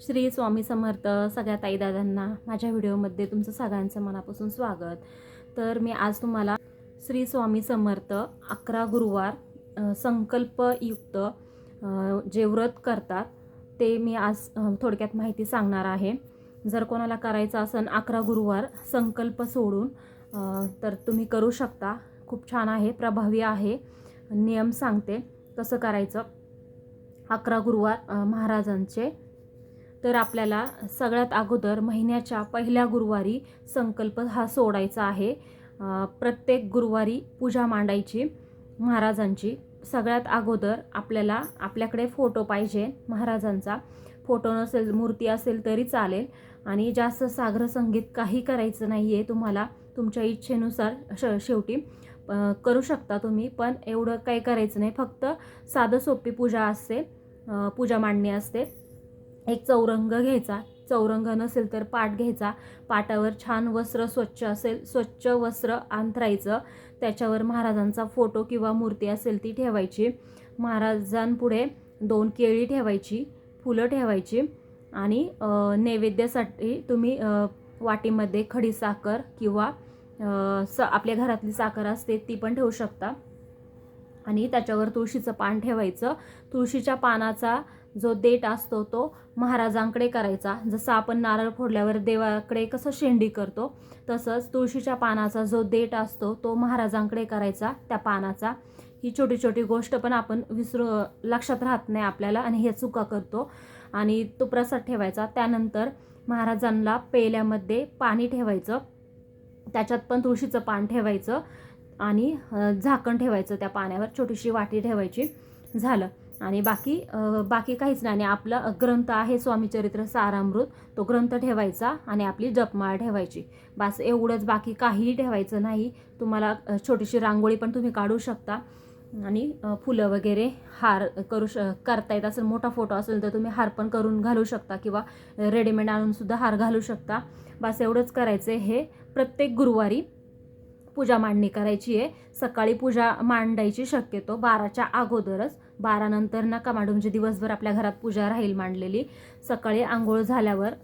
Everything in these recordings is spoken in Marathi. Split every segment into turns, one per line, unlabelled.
श्री स्वामी समर्थ सगळ्या ताईदादांना माझ्या व्हिडिओमध्ये तुमचं सगळ्यांचं मनापासून स्वागत. तर मी आज तुम्हाला श्री स्वामी समर्थ अकरा गुरुवार संकल्पयुक्त जे व्रत करतात ते मी आज थोडक्यात माहिती सांगणार आहे. जर कोणाला करायचं असेल अकरा गुरुवार संकल्प सोडून तर तुम्ही करू शकता. खूप छान आहे प्रभावी आहे. नियम सांगते कसं करायचं. अकरा गुरुवार महाराजांचे तर आपल्याला सगळ्यात अगोदर महिन्याच्या पहिल्या गुरुवारी संकल्प हा सोडायचा आहे. प्रत्येक गुरुवारी पूजा मांडायची महाराजांची. सगळ्यात अगोदर आपल्याला आपल्याकडे फोटो पाहिजे महाराजांचा. फोटो नसेल मूर्ती असेल तरी चालेल. आणि जास्त सागर संगीत काही करायचं नाही आहे तुम्हाला तुमच्या इच्छेनुसार श शेवटी. करू शकता तुम्ही पण एवढं काही करायचं नाही. फक्त साधं सोपी पूजा असते. पूजा मांडणी असते. एक चौरंग घ्यायचा. चौरंग नसेल तर पाट घ्यायचा. पाटावर छान वस्त्र स्वच्छ असेल स्वच्छ वस्त्र अंथरायचं. त्याच्यावर महाराजांचा फोटो किंवा मूर्ती असेल ती ठेवायची. महाराजांपुढे दोन केळी ठेवायची फुलं ठेवायची आणि नैवेद्यासाठी तुम्ही वाटीमध्ये खडी साखर किंवा स आपल्या घरातली साखर असते ती पण ठेवू शकता. आणि त्याच्यावर तुळशीचं पान ठेवायचं. तुळशीच्या पानाचा जो देठ असतो तो महाराजांकडे करायचा. जसं आपण नारळ फोडल्यावर देवाकडे कसं शेंडी करतो तसंच तुळशीच्या पानाचा जो देठ असतो तो महाराजांकडे करायचा त्या पानाचा. ही छोटी छोटी गोष्ट पण आपण विसरू लक्षात राहत नाही आपल्याला आणि हे चुका करतो. आणि तो प्रसाद ठेवायचा. त्यानंतर महाराजांना पेल्यामध्ये पाणी ठेवायचं. त्याच्यात पण तुळशीचं पान ठेवायचं आणि झाकण ठेवायचं त्या पाण्यावर. छोटीशी वाटी ठेवायची. झालं. आणि बाकी बाकी काहीच नाही. आणि आपला ग्रंथ आहे स्वामीचरित्र सारामृत तो ग्रंथ ठेवायचा आणि आपली जपमाळ ठेवायची. बस एवढंच. बाकी काहीही ठेवायचं नाही. तुम्हाला छोटीशी रांगोळी पण तुम्ही काढू शकता. आणि फुलं वगैरे हार करू श करता येत असेल मोठा फोटो असेल तर तुम्ही हार पण करून घालू शकता किंवा रेडीमेड आणूनसुद्धा हार घालू शकता. बस एवढंच करायचं हे प्रत्येक गुरुवारी. पूजा मांडणी करायची आहे. सकाळी पूजा मांडायची शक्यतो बाराच्या अगोदरच. बारा नंतर नका मांडू म्हणजे दिवसभर आपल्या घरात पूजा राहील मांडलेली. सकाळी आंघोळ झाल्यावर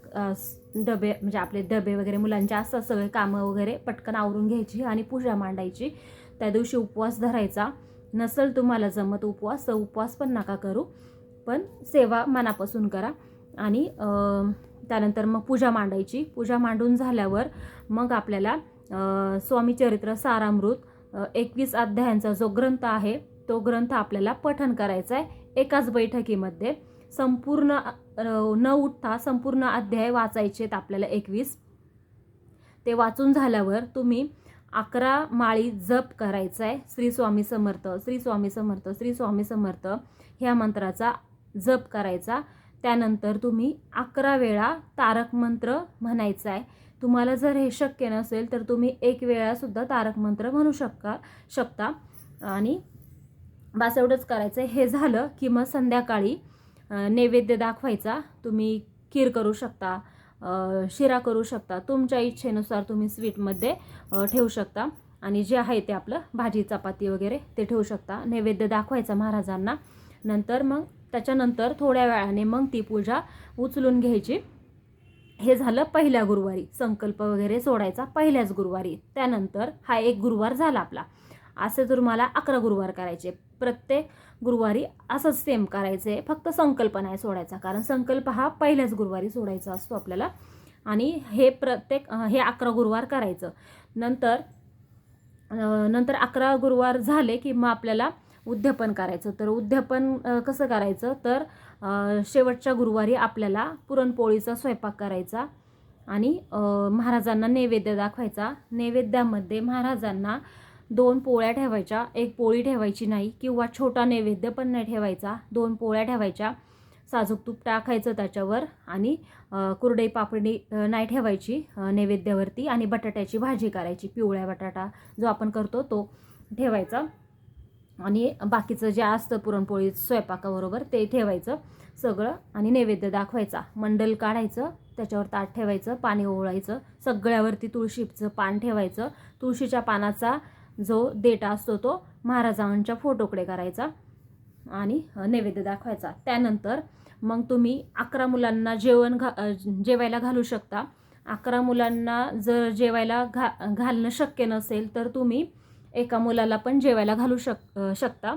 डबे म्हणजे आपले डबे वगैरे मुलांचे असतात सगळे कामं वगैरे पटकन आवरून घ्यायची आणि पूजा मांडायची. त्या दिवशी उपवास धरायचा. नसेल तुम्हाला जमत उपवास तर उपवास पण नका करू. पण सेवा मनापासून करा. आणि त्यानंतर मग पूजा मांडायची. पूजा मांडून झाल्यावर मग आपल्याला स्वामी चरित्र सारामृत एकवीस अध्यायांचा जो ग्रंथ आहे तो ग्रंथ आपल्याला पठन करायचा आहे एकाच बैठकीमध्ये. संपूर्ण न उठता संपूर्ण अध्याय वाचायचे आहेत आपल्याला एकवीस. ते वाचून झाल्यावर तुम्ही अकरा माळी जप करायचा आहे. श्री स्वामी समर्थ श्री स्वामी समर्थ श्री स्वामी समर्थ ह्या मंत्राचा जप करायचा. त्यानंतर तुम्ही अकरा वेळा तारक मंत्र म्हणायचा आहे. तुम्हाला जर हे शक्य नसेल तर तुम्ही एक वेळासुद्धा तारक मंत्र म्हणू शकता शकता. आणि बास एवढंच करायचं हे झालं की मग संध्याकाळी नैवेद्य दाखवायचा. तुम्ही खीर करू शकता शिरा करू शकता. तुमच्या इच्छेनुसार तुम्ही स्वीटमध्ये ठेवू शकता. आणि जे आहे ते आपलं भाजी चपाती वगैरे ते ठेवू शकता. नैवेद्य दाखवायचा महाराजांना. नंतर मग त्याच्यानंतर थोड्या वेळाने मग ती पूजा उचलून घ्यायची. हे झालं पहिल्या गुरुवारी. संकल्प वगैरे सोडायचा पहिल्याच गुरुवारी. त्यानंतर हा एक गुरुवार झाला आपला. असे मला अकरा गुरुवार करायचे. प्रत्येक गुरुवारी असंच सेम करायचे. फक्त संकल्प नाही सोडायचा. कारण संकल्प हा पहिल्याच गुरुवारी सोडायचा असतो आपल्याला. आणि हे प्रत्येक हे अकरा गुरुवार करायचं. नंतर नंतर अकरा गुरुवार झाले की मग आपल्याला उद्यापन करायचं. तर उद्यापन कसं करायचं? तर शेवटच्या गुरुवारी आपल्याला पुरणपोळीचा स्वयंपाक करायचा आणि महाराजांना नैवेद्य दाखवायचा. नैवेद्यामध्ये महाराजांना दोन पोळ्या ठेवायच्या. एक पोळी ठेवायची नाही किंवा छोटा नैवेद्य पण नाही ठेवायचा. दोन पोळ्या ठेवायच्या. साजूक तूप टाकायचं त्याच्यावर आणि कुरडई पापडी नाही ठेवायची नैवेद्यावरती आणि बटाट्याची भाजी करायची पिवळ्या बटाटा जो आपण करतो तो ठेवायचा. आणि बाकीचं जे असतं पुरणपोळी स्वयंपाकाबरोबर ते ठेवायचं. सगळं आणि नैवेद्य दाखवायचा. मंडल काढायचं त्याच्यावर ताट ठेवायचं पाणी ओळायचं सगळ्यावरती तुळशीचं पान ठेवायचं. तुळशीच्या पानाचा जो देटा असतो तो महाराजांच्या फोटोकडे करायचा आणि नैवेद्य दाखवायचा. त्यानंतर मग तुम्ही अकरा मुलांना जेवण घा जेवायला घालू शकता. अकरा मुलांना जर जेवायला घा घालणं शक्य नसेल तर तुम्ही एका मुलाला पण जेवायला घालू शक शकता.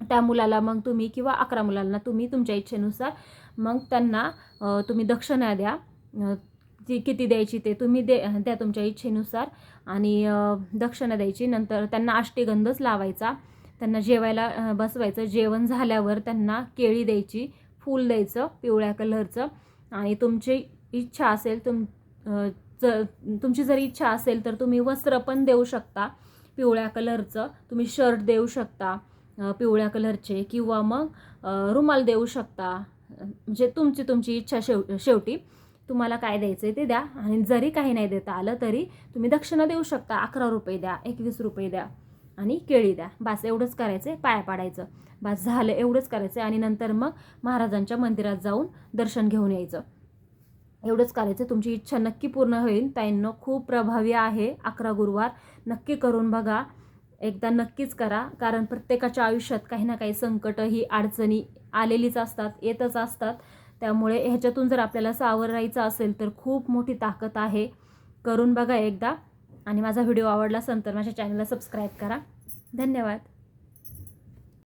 त्या मुलाला मग तुम्ही किंवा अकरा मुलांना तुम्ही तुमच्या इच्छेनुसार मग त्यांना तुम्ही दक्षिणा द्या. जी ती किती द्यायची ते तुम्ही दे द्या तुमच्या इच्छेनुसार आणि दक्षिणा द्यायची. नंतर त्यांना अष्टीगंधच लावायचा. त्यांना जेवायला बसवायचं. जेवण झाल्यावर त्यांना केळी द्यायची फूल द्यायचं पिवळ्या कलरचं. आणि तुमची इच्छा असेल तुम ज तुमची जर इच्छा असेल तर तुम्ही वस्त्र पण देऊ शकता. पिवळ्या कलरचं तुम्ही शर्ट देऊ शकता पिवळ्या कलरचे किंवा मग रुमाल देऊ शकता. म्हणजे तुमची तुमची इच्छा शेव शेवटी तुम्हाला काय द्यायचं आहे ते द्या. आणि जरी काही नाही देता आलं तरी तुम्ही दक्षिणा देऊ शकता. अकरा रुपये द्या एकवीस रुपये द्या आणि केळी द्या. बास एवढंच करायचं आहे पाया पाडायचं. बास झालं एवढंच करायचं आहे आणि नंतर मग महाराजांच्या मंदिरात जाऊन दर्शन घेऊन यायचं. एवढंच करायचं. तुमची इच्छा नक्की पूर्ण होईल. ताईंनो खूप प्रभावी आहे अकरा गुरुवार. नक्की करून बघा. एकदा नक्कीच करा. कारण प्रत्येकाच्या आयुष्यात काही ना काही संकट ही अडचणी आलेलीच असतात येतच असतात. त्यामुळे ह्याच्यातून जर आपल्याला सावरायचं असेल तर खूप मोठी ताकद आहे. करून बघा एकदा. आणि माझा व्हिडिओ आवडला असेल तर माझ्या चॅनलला सबस्क्राईब करा. धन्यवाद.